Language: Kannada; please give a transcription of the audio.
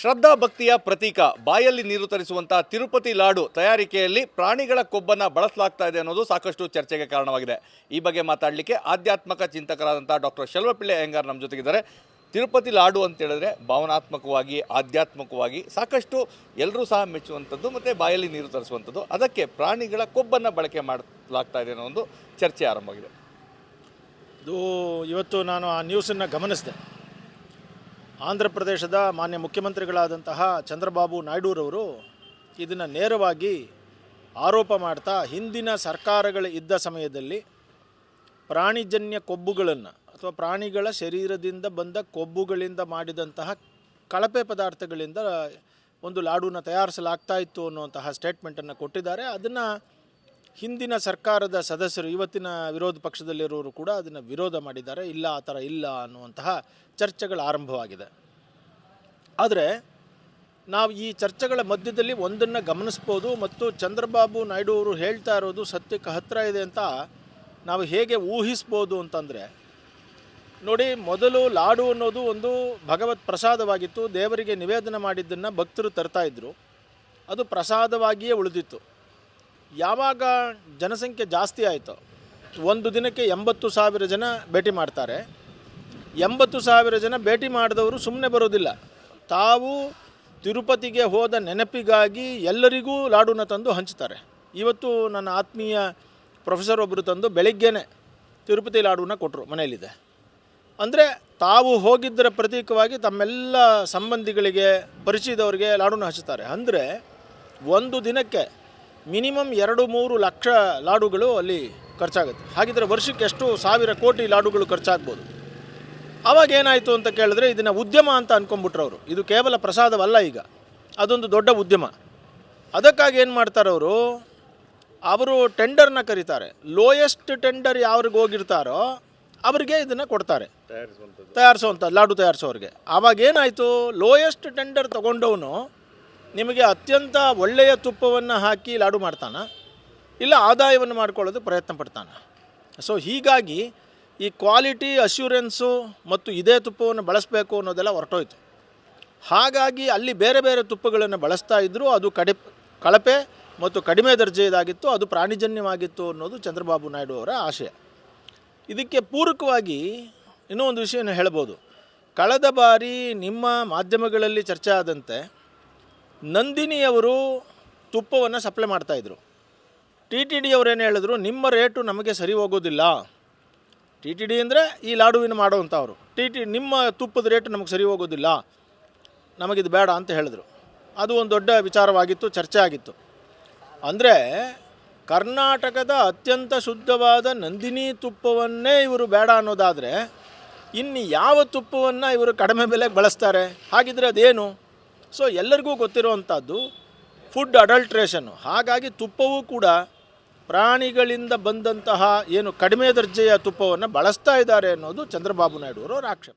ಶ್ರದ್ಧಾ ಭಕ್ತಿಯ ಪ್ರತೀಕ, ಬಾಯಲ್ಲಿ ನೀರು ತರಿಸುವಂತಹ ತಿರುಪತಿ ಲಾಡು ತಯಾರಿಕೆಯಲ್ಲಿ ಪ್ರಾಣಿಗಳ ಕೊಬ್ಬನ್ನು ಬಳಸಲಾಗ್ತಾ ಇದೆ ಅನ್ನೋದು ಸಾಕಷ್ಟು ಚರ್ಚೆಗೆ ಕಾರಣವಾಗಿದೆ. ಈ ಬಗ್ಗೆ ಮಾತಾಡಲಿಕ್ಕೆ ಆಧ್ಯಾತ್ಮಕ ಚಿಂತಕರಾದಂಥ ಡಾಕ್ಟರ್ ಶೆಲ್ವಪಿಳ್ಳೆ ಅಯ್ಯಂಗಾರ್ ನಮ್ಮ ಜೊತೆಗಿದ್ದಾರೆ. ತಿರುಪತಿ ಲಾಡು ಅಂತ ಹೇಳಿದ್ರೆ ಭಾವನಾತ್ಮಕವಾಗಿ, ಆಧ್ಯಾತ್ಮಕವಾಗಿ ಸಾಕಷ್ಟು ಎಲ್ಲರೂ ಸಹ ಮೆಚ್ಚುವಂಥದ್ದು ಮತ್ತು ಬಾಯಲ್ಲಿ ನೀರು ತರಿಸುವಂಥದ್ದು. ಅದಕ್ಕೆ ಪ್ರಾಣಿಗಳ ಕೊಬ್ಬನ್ನು ಬಳಕೆ ಮಾಡಲಾಗ್ತಾ ಇದೆ ಅನ್ನೋ ಒಂದು ಚರ್ಚೆ ಆರಂಭವಾಗಿದೆ. ಇದು ಇವತ್ತು ನಾನು ಆ ನ್ಯೂಸನ್ನು ಗಮನಿಸಿದೆ. ಆಂಧ್ರ ಪ್ರದೇಶದ ಮಾನ್ಯ ಮುಖ್ಯಮಂತ್ರಿಗಳಾದಂತಹ ಚಂದ್ರಬಾಬು ನಾಯ್ಡೂರವರು ಇದನ್ನು ನೇರವಾಗಿ ಆರೋಪ ಮಾಡ್ತಾ ಹಿಂದಿನ ಸರ್ಕಾರಗಳು ಇದ್ದ ಸಮಯದಲ್ಲಿ ಪ್ರಾಣಿಜನ್ಯ ಕೊಬ್ಬುಗಳನ್ನು ಅಥವಾ ಪ್ರಾಣಿಗಳ ಶರೀರದಿಂದ ಬಂದ ಕೊಬ್ಬುಗಳಿಂದ ಮಾಡಿದಂತಹ ಕಳಪೆ ಪದಾರ್ಥಗಳಿಂದ ಒಂದು ಲಾಡೂನ ತಯಾರಿಸಲಾಗ್ತಾ ಇತ್ತು ಅನ್ನುವಂತಹ ಸ್ಟೇಟ್ಮೆಂಟನ್ನು ಕೊಟ್ಟಿದ್ದಾರೆ. ಅದನ್ನು ಹಿಂದಿನ ಸರ್ಕಾರದ ಸದಸ್ಯರು, ಇವತ್ತಿನ ವಿರೋಧ ಪಕ್ಷದಲ್ಲಿರೋರು ಕೂಡ ಅದನ್ನು ವಿರೋಧ ಮಾಡಿದ್ದಾರೆ. ಇಲ್ಲ, ಆ ಥರ ಇಲ್ಲ ಅನ್ನುವಂತಹ ಚರ್ಚೆಗಳು ಆರಂಭವಾಗಿದೆ. ಆದರೆ, ನಾವು ಈ ಚರ್ಚೆಗಳ ಮಧ್ಯದಲ್ಲಿ ಒಂದನ್ನು ಗಮನಿಸ್ಬೋದು ಮತ್ತು ಚಂದ್ರಬಾಬು ನಾಯ್ಡು ಅವರು ಹೇಳ್ತಾ ಇರೋದು ಸತ್ಯಕ್ಕೆ ಹತ್ತಿರ ಇದೆ ಅಂತ ನಾವು ಹೇಗೆ ಊಹಿಸ್ಬೋದು ಅಂತಂದರೆ, ನೋಡಿ ಮೊದಲು ಲಾಡು ಅನ್ನೋದು ಒಂದು ಭಗವತ್ ಪ್ರಸಾದವಾಗಿತ್ತು. ದೇವರಿಗೆ ನಿವೇದನೆ ಮಾಡಿದ್ದನ್ನು ಭಕ್ತರು ತರ್ತಾ ಇದ್ದರು ಅದು ಪ್ರಸಾದವಾಗಿಯೇ ಉಳಿದಿತ್ತು. ಯಾವಾಗ ಜನಸಂಖ್ಯೆ ಜಾಸ್ತಿ ಆಯಿತು, ಒಂದು ದಿನಕ್ಕೆ ಎಂಬತ್ತು ಸಾವಿರ ಜನ ಭೇಟಿ ಮಾಡ್ತಾರೆ. ಎಂಬತ್ತು ಸಾವಿರ ಜನ ಭೇಟಿ ಮಾಡಿದವರು ಸುಮ್ಮನೆ ಬರೋದಿಲ್ಲ. ತಾವು ತಿರುಪತಿಗೆ ಹೋದ ನೆನಪಿಗಾಗಿ ಎಲ್ಲರಿಗೂ ಲಾಡುನ ತಂದು ಹಂಚ್ತಾರೆ. ಇವತ್ತು ನನ್ನ ಆತ್ಮೀಯ ಪ್ರೊಫೆಸರ್ ಒಬ್ಬರು ತಂದು ಬೆಳಿಗ್ಗೆನೆ ತಿರುಪತಿ ಲಾಡುನ ಕೊಟ್ಟರು ಮನೆಯಲ್ಲಿದೆ. ಅಂದರೆ ತಾವು ಹೋಗಿದ್ದರ ಪ್ರತೀಕವಾಗಿ ತಮ್ಮೆಲ್ಲ ಸಂಬಂಧಿಗಳಿಗೆ, ಪರಿಚಯದವರಿಗೆ ಲಾಡುನ ಹಚ್ಚುತ್ತಾರೆ ಅಂದರೆ ಒಂದು ದಿನಕ್ಕೆ ಮಿನಿಮಮ್ ಎರಡು ಮೂರು ಲಕ್ಷ ಲಾಡುಗಳು ಅಲ್ಲಿ ಖರ್ಚಾಗುತ್ತೆ. ಹಾಗಿದ್ರೆ ವರ್ಷಕ್ಕೆ ಎಷ್ಟು ಸಾವಿರ ಕೋಟಿ ಲಾಡುಗಳು ಖರ್ಚಾಗ್ಬೋದು. ಅವಾಗ ಏನಾಯಿತು ಅಂತ ಕೇಳಿದ್ರೆ ಇದನ್ನು ಉದ್ಯಮ ಅಂತ ಅನ್ಕೊಂಬಿಟ್ರು ಅವರು ಇದು ಕೇವಲ ಪ್ರಸಾದವಲ್ಲ ಈಗ. ಅದೊಂದು ದೊಡ್ಡ ಉದ್ಯಮ. ಅದಕ್ಕಾಗಿ ಏನು ಮಾಡ್ತಾರೆ ಅವರು ಅವರು ಟೆಂಡರ್ನ ಕರೀತಾರೆ. ಲೋಯೆಸ್ಟ್ ಟೆಂಡರ್ ಯಾವ್ರಿಗೆ ಹೋಗಿರ್ತಾರೋ ಅವರಿಗೆ ಇದನ್ನು ಕೊಡ್ತಾರೆ. ತಯಾರಿಸುವಂಥ ಲಾಡು ತಯಾರಿಸೋರಿಗೆ. ಆವಾಗ ಏನಾಯಿತು? ಲೋಯೆಸ್ಟ್ ಟೆಂಡರ್ ತೊಗೊಂಡವನು ನಿಮಗೆ ಅತ್ಯಂತ ಒಳ್ಳೆಯ ತುಪ್ಪವನ್ನು ಹಾಕಿ ಲಾಡು ಮಾಡ್ತಾನೆ, ಇಲ್ಲ ಆದಾಯವನ್ನು ಮಾಡ್ಕೊಳ್ಳೋದು ಪ್ರಯತ್ನ ಪಡ್ತಾನೆ. ಸೊ ಹೀಗಾಗಿ ಈ ಕ್ವಾಲಿಟಿ ಅಶ್ಯೂರೆನ್ಸು ಮತ್ತು ಇದೇ ತುಪ್ಪವನ್ನು ಬಳಸಬೇಕು ಅನ್ನೋದೆಲ್ಲ ಹೊರಟೋಯ್ತು. ಹಾಗಾಗಿ ಅಲ್ಲಿ ಬೇರೆ ಬೇರೆ ತುಪ್ಪಗಳನ್ನು ಬಳಸ್ತಾ ಇದ್ದರೂ ಅದು ಕಡೆ, ಕಳಪೆ ಮತ್ತು ಕಡಿಮೆ ದರ್ಜೆಯದಾಗಿತ್ತು, ಅದು ಪ್ರಾಣಿಜನ್ಯವಾಗಿತ್ತು ಅನ್ನೋದು ಚಂದ್ರಬಾಬು ನಾಯ್ಡು ಅವರ ಆಶಯ. ಇದಕ್ಕೆ ಪೂರಕವಾಗಿ ಇನ್ನೂ ಒಂದು ವಿಷಯನ ಹೇಳ್ಬೋದು. ಕಳೆದ ಬಾರಿ ನಿಮ್ಮ ಮಾಧ್ಯಮಗಳಲ್ಲಿ ಚರ್ಚೆ ಆದಂತೆ ನಂದಿನಿಯವರು ತುಪ್ಪವನ್ನು ಸಪ್ಲೈ ಮಾಡ್ತಾಯಿದ್ರು ಟಿ ಟಿ ಡಿ ಅವರೇನು ಹೇಳಿದ್ರು, ನಿಮ್ಮ ರೇಟು ನಮಗೆ ಸರಿ ಹೋಗೋದಿಲ್ಲ. ಟಿ ಟಿ ಡಿ ಅಂದರೆ ಈ ಲಾಡುವಿನ ಮಾಡೋವಂಥವ್ರು ಟಿ ಟಿ ನಿಮ್ಮ ತುಪ್ಪದ ರೇಟು ನಮಗೆ ಸರಿ ಹೋಗೋದಿಲ್ಲ. ನಮಗಿದು ಬೇಡ ಅಂತ ಹೇಳಿದ್ರು. ಅದು ಒಂದು ದೊಡ್ಡ ವಿಚಾರವಾಗಿತ್ತು, ಚರ್ಚೆ ಆಗಿತ್ತು. ಅಂದರೆ ಕರ್ನಾಟಕದ ಅತ್ಯಂತ ಶುದ್ಧವಾದ ನಂದಿನಿ ತುಪ್ಪವನ್ನೇ ಇವರು ಬೇಡ ಅನ್ನೋದಾದರೆ, ಇನ್ನು ಯಾವ ತುಪ್ಪವನ್ನು ಇವರು ಕಡಿಮೆ ಬೆಲೆಗೆ ಬಳಸ್ತಾರೆ? ಹಾಗಿದ್ರೆ ಅದೇನು? ಸೊ ಎಲ್ಲರಿಗೂ ಗೊತ್ತಿರುವಂಥದ್ದು ಫುಡ್ ಅಡಲ್ಟ್ರೇಷನ್ನು ಹಾಗಾಗಿ ತುಪ್ಪವೂ ಕೂಡ ಪ್ರಾಣಿಗಳಿಂದ ಬಂದಂತಹ ಏನು ಕಡಿಮೆ ದರ್ಜೆಯ ತುಪ್ಪವನ್ನು ಬಳಸ್ತಾ ಇದ್ದಾರೆ ಅನ್ನೋದು ಚಂದ್ರಬಾಬು ನಾಯ್ಡು ಅವರ ಆಕ್ಷೇಪ.